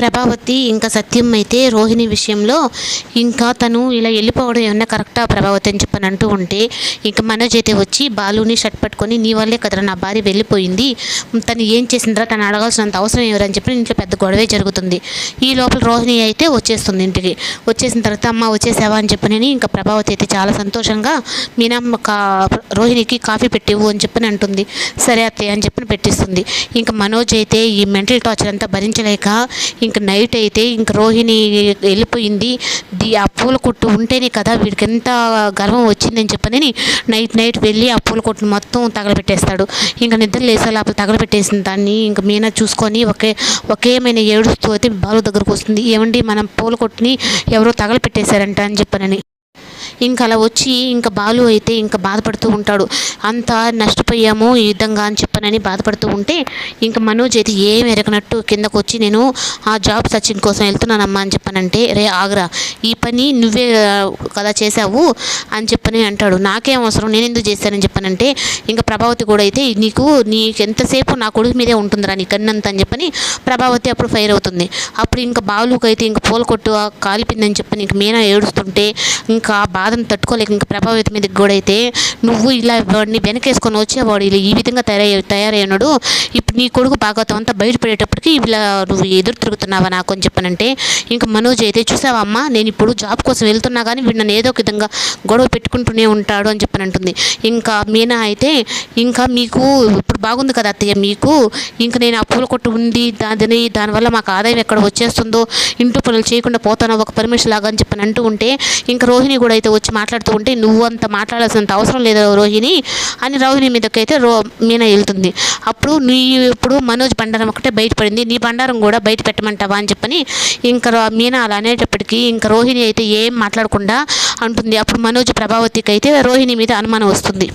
ప్రభావతి ఇంకా సత్యం అయితే రోహిణి విషయంలో ఇంకా తను ఇలా వెళ్ళిపోవడం ఏమన్నా కరెక్టా ప్రభావతి అని చెప్పని అంటూ ఉంటే ఇంకా మనోజ్ అయితే వచ్చి బాలుని షర్ట్ పట్టుకొని నీ వల్లే కదరా నా భార్య వెళ్ళిపోయింది. తను ఏం చేసిందిరా? తను అడగాల్సినంత అవసరం ఎవరని చెప్పి ఇంట్లో పెద్ద గొడవే జరుగుతుంది. ఈ లోపల రోహిణి అయితే వచ్చేస్తుంది ఇంటికి. వచ్చేసిన తర్వాత అమ్మ వచ్చేసావా? అని చెప్పని ఇంకా ప్రభావతి అయితే చాలా సంతోషంగా మీనమ్మ కా రోహిణికి కాఫీ పెట్టివు అని చెప్పని అంటుంది. సరే అత్తయ్య అని చెప్పి పెట్టిస్తుంది. ఇంకా మనోజ్ అయితే ఈ మెంటల్ టార్చర్ అంతా భరించలేక ఇంక నైట్ అయితే ఇంక రోహిణి వెళ్ళిపోయింది. ది ఆ పూల కొట్టు ఉంటేనే కదా వీడికి ఎంత గర్వం వచ్చిందని చెప్పని నైట్ నైట్ వెళ్ళి ఆ పూల కొట్టును మొత్తం తగలబెట్టేస్తాడు. ఇంకా నిద్ర లేసే లోపల తగలబెట్టేసిన దాన్ని ఇంక మీనా చూసుకొని ఒకే ఒకేమైనా ఏడుస్తూ అయితే బాలు దగ్గరకు వస్తుంది. ఏమండి మనం పూల కొట్టుని ఎవరో తగలపెట్టేశారంట అని చెప్పనని. ఇంకా అలా వచ్చి ఇంకా బాలు అయితే ఇంకా బాధపడుతూ ఉంటాడు. అంత నష్టపోయాము ఈ విధంగా అని చెప్పనని బాధపడుతూ ఉంటే ఇంకా మనోజ్ అయితే ఏం ఎరగనట్టు కిందకు వచ్చి నేను ఆ జాబ్ సర్చింగ్ కోసం వెళ్తున్నానమ్మా అని చెప్పనంటే రే ఆగ్రా ఈ పని నువ్వే కదా చేసావు అని చెప్పని అంటాడు. నాకేం అవసరం నేను ఎందుకు చేశానని చెప్పనంటే ఇంకా ప్రభావతి కూడా అయితే నీకు నీకు ఎంతసేపు నా కొడుకు మీదే ఉంటుందిరా నీ కన్నంత అని చెప్పని ప్రభావతి అప్పుడు ఫైర్ అవుతుంది. అప్పుడు ఇంకా బాలుకైతే ఇంకా పూల కొట్టు ఆ చెప్పని ఇంక మీనా ఏడుస్తుంటే ఇంకా ఆ బాధను తట్టుకోలేక ఇంకా ప్రభావితం మీదకి కూడా అయితే నువ్వు ఇలా వాడిని వెనకేసుకొని వచ్చేవాడు ఇలా ఈ విధంగా తయారయ్య తయారయ్యాడు ఇప్పుడు నీ కొడుకు భాగవతం అంతా బయటపడేటప్పటికి ఇలా నువ్వు ఎదురు తిరుగుతున్నావా నాకు అని చెప్పనంటే ఇంకా మనోజ్ అయితే చూసావమ్మా నేను ఇప్పుడు జాబ్ కోసం వెళ్తున్నా కానీ వీడు నన్ను ఏదో ఒక విధంగా గొడవ పెట్టుకుంటూనే ఉంటాడు అని చెప్పనంటుంది. ఇంకా మీనా అయితే ఇంకా మీకు ఇప్పుడు బాగుంది కదా అత్తయ్య మీకు ఇంకా నేను ఆ పూల కొట్టు ఉంది దాని దానివల్ల మాకు ఆదాయం ఎక్కడ వచ్చేస్తుందో ఇంటి పనులు చేయకుండా పోతానో ఒక పర్మిషన్ లాగా అని చెప్పని అంటూ ఉంటే ఇంకా రోహిణి కూడా అయితే వచ్చి మాట్లాడుతూ ఉంటే నువ్వు అంత మాట్లాడాల్సినంత అవసరం లేదు రోహిణి? అని రోహిణి మీదకైతే రో మీనా వెళ్తుంది అప్పుడు నీ ఇప్పుడు మనోజ్ బండారం ఒకటే బయటపడింది. నీ బండారం కూడా బయట పెట్టమంటావా అని చెప్పని ఇంకా రో- మీనా అలా అనేటప్పటికీ ఇంకా రోహిణి అయితే ఏం మాట్లాడకుండా అంటుంది. అప్పుడు మనోజ్ ప్రభావతికి అయితే రోహిణి మీద అనుమానం వస్తుంది.